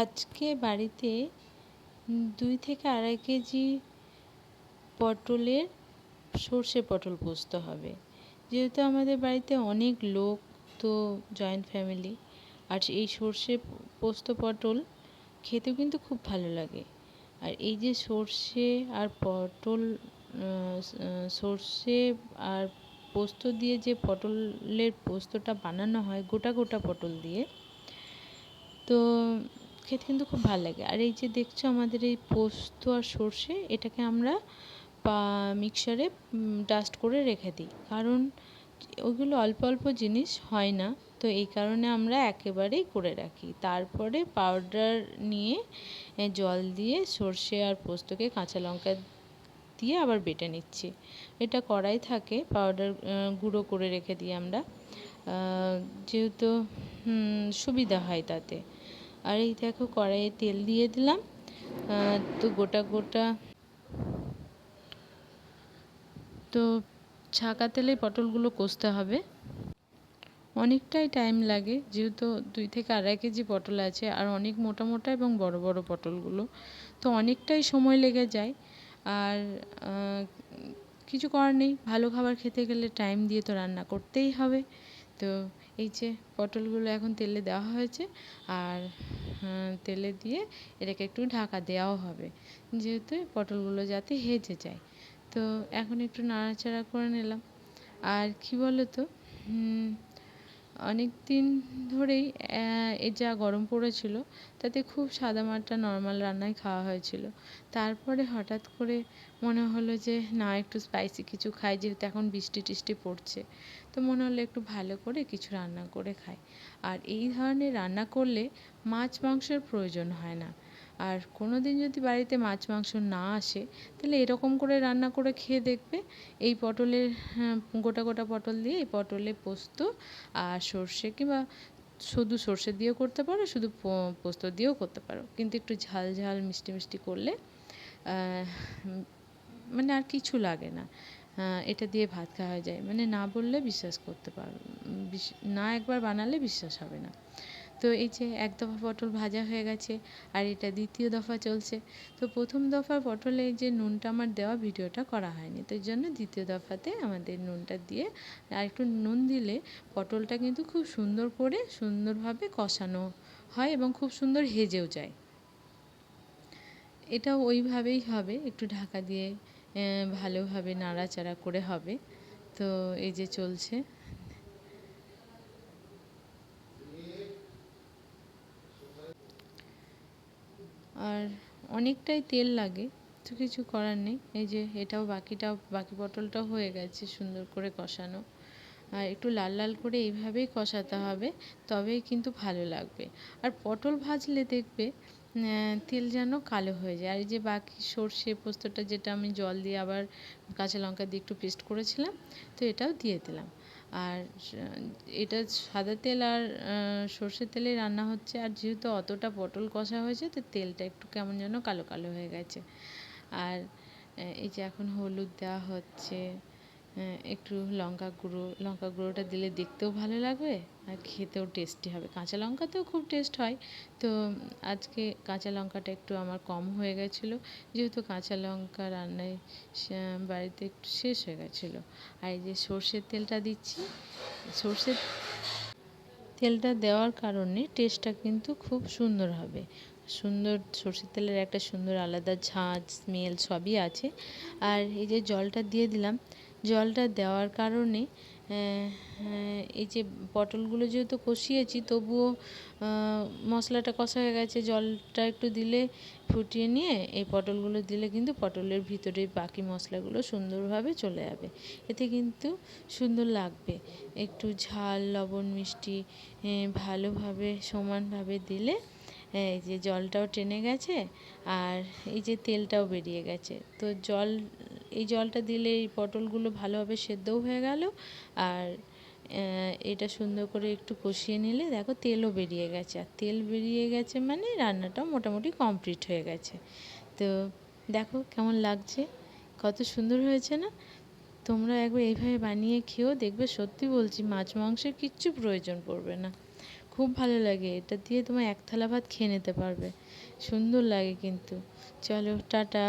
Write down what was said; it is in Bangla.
আজকে বাড়িতে দুই থেকে আড়াই কেজি পটলের সর্ষে পটল পোস্ত হবে। যেহেতু আমাদের বাড়িতে অনেক লোক তো জয়েন্ট ফ্যামিলি আর এই সর্ষে পোস্ত পটল খেতেও কিন্তু খুব ভালো লাগে। আর এই যে সর্ষে আর পটল সর্ষে আর পোস্ত দিয়ে যে পটলের পোস্তটা বানানো হয়, গোটা গোটা পটল দিয়ে, তো খেতে কিন্তু খুব ভালো লাগে। আর এই যে দেখছ আমাদের এই পোস্ত আর সর্ষে, এটাকে আমরা মিক্সারে ডাস্ট করে রেখে দিই। কারণ ওগুলো অল্প অল্প জিনিস হয় না। তো এই কারণে আমরা একেবারেই করে রাখি। তারপরে পাউডার নিয়ে জল দিয়ে সর্ষে আর পোস্তকে কাঁচা লঙ্কা দিয়ে আবার বেটে নিচ্ছি। এটা করাই থাকে পাউডার গুঁড়ো করে রেখে দিই আমরা। যেহেতু সুবিধা হয় তাতে। আর এই দেখো কড়াইয়ে তেল দিয়ে দিলাম। তো গোটা গোটা তো ছাকা তেলে পটলগুলো কষতে হবে। অনেকটাই টাইম লাগে, যেহেতু দুই থেকে আড়াই কেজি পটল আছে, আর অনেক মোটা মোটা এবং বড় বড় পটলগুলো। তো অনেকটাই সময় লেগে যায়, আর কিছু করার নেই। ভালো খাবার খেতে গেলে টাইম দিয়ে তো রান্না করতেই হবে। তো এই যে পটলগুলো এখন তেলে দেওয়া হয়েছে আর তেলে দিয়ে এটাকে একটু ঢাকা দেওয়াও হবে যেহেতু পটলগুলো যাতে হেজে যায়। তো এখন একটু নাড়াচাড়া করে নিলাম। আর কি বলো তো অনেক দিন ধরেই, এ যা গরম পড়েছিল তাতে খুব সাদামাটা নর্মাল রান্নায় খাওয়া হয়েছিল। তারপরে হঠাৎ করে মনে হলো যে, না, একটু স্পাইসি কিছু খাই যেহেতু এখন বৃষ্টি টিষ্টি পড়ছে। তো মনে হলো একটু ভালো করে কিছু রান্না করে খাই। আর এই ধরনের রান্না করলে মাছ মাংসের প্রয়োজন হয় না। আর কোনো দিন যদি বাড়িতে মাছ মাংস না আসে তাহলে এরকম করে রান্না করে খেয়ে দেখবে। এই পটলের হ্যাঁ, গোটা গোটা পটল দিয়ে এই পটলে পোস্ত আর সর্ষে কিংবা শুধু সর্ষে দিয়েও করতে পারো শুধু পোস্ত দিয়েও করতে পারো। কিন্তু একটু ঝাল ঝাল মিষ্টি মিষ্টি করলে মানে আর কিছু লাগে না। এটা দিয়ে ভাত খাওয়া যায়। মানে না বললে বিশ্বাস করতে পারো না একবার বানালে বিশ্বাস হবে না। তো এই যে এক দফা পটল ভাজা হয়ে গেছে, আর এটা দ্বিতীয় দফা চলছে। তো প্রথম দফার পটলে যে নুনটা আমার দেওয়া ভিডিওটা করা হয়নি। তো জন্য দ্বিতীয় দফাতে আমাদের নুনটা দিয়ে আর একটু নুন দিলে পটলটা কিন্তু খুব সুন্দর করে সুন্দরভাবে কষানো হয় এবং খুব সুন্দর হেজেও যায়। এটাও ওইভাবেই হবে। একটু ঢাকা দিয়ে ভালোভাবে নাড়াচাড়া করে হবে। তো এই যে চলছে। আর অনেকটাই তেল লাগে, তো কিছু করার নেই। এই যে এটাও বাকিটাও বাকি পটলটাও হয়ে গেছে সুন্দর করে কষানো। আর একটু লাল লাল করে এইভাবেই কষাতে হবে, তবেই কিন্তু ভালো লাগবে। আর পটল ভাজলে দেখবে তেল যেন কালো হয়ে যায়। আর এই যে বাকি সর্ষে পোস্তটা যেটা আমি জল দিয়ে আবার কাঁচা লঙ্কা দিয়ে একটু পেস্ট করেছিলাম, তো এটাও দিয়ে দিলাম। আর এটা সাদা তেল আর সর্ষের তেলে রান্না হচ্ছে। আর যেহেতু অতটা পটল কষা হয়েছে, তো তেলটা একটু কেমন যেন কালো কালো হয়ে গেছে। আর এই যে এখন হলুদ দেওয়া হচ্ছে। একটু লঙ্কা গুঁড়ো, লঙ্কা গুঁড়োটা দিলে দেখতেও ভালো লাগবে আর খেতেও টেস্টি হবে। কাঁচা লঙ্কাতেও খুব টেস্ট হয়। তো আজকে কাঁচা লঙ্কাটা একটু আমার কম হয়ে গেছিল, যেহেতু কাঁচা লঙ্কা রান্নায় বাড়িতে একটু শেষ হয়ে গেছিল। আর এই যে সর্ষের তেলটা দিচ্ছি, সর্ষের তেলটা দেওয়ার কারণে টেস্টটা কিন্তু খুব সুন্দর হবে। সুন্দর, সর্ষের তেলের একটা সুন্দর আলাদা ঝাঁঝ স্মেল সবই আছে। আর এই যে জলটা দিয়ে দিলাম জলটা দেওয়ার কারণে এই যে পটলগুলো যেহেতু কষিয়েছি, তবুও মশলাটা কষা হয়ে গেছে। জলটা একটু দিলে, ফুটিয়ে নিয়ে এই পটলগুলো দিলে কিন্তু পটলের ভিতরে বাকি মশলাগুলো সুন্দরভাবে চলে যাবে। এতে কিন্তু সুন্দর লাগবে। একটু ঝাল, লবণ, মিষ্টি ভালোভাবে, সমানভাবে দিলে এই যে জলটাও টেনে গেছে, আর এই যে তেলটাও বেরিয়ে গেছে। তো জল এই জলটা দিলে এই পটলগুলো ভালোভাবে সেদ্ধও হয়ে গেল। আর এটা সুন্দর করে একটু কষিয়ে নিলে দেখো তেলও বেরিয়ে গেছে। আর তেল বেরিয়ে গেছে মানে রান্নাটাও মোটামুটি কমপ্লিট হয়ে গেছে। তো দেখো কেমন লাগছে? কত সুন্দর হয়েছে না? তোমরা একবার এইভাবে বানিয়ে খেয়েও দেখবে। সত্যি বলছি, মাছ মাংসের কিচ্ছু প্রয়োজন পড়বে না। খুব ভালো লাগে। এটা দিয়ে তোমার এক থালা ভাত খেয়ে নিতে পারবে। সুন্দর লাগে কিন্তু। চলো, টাটা।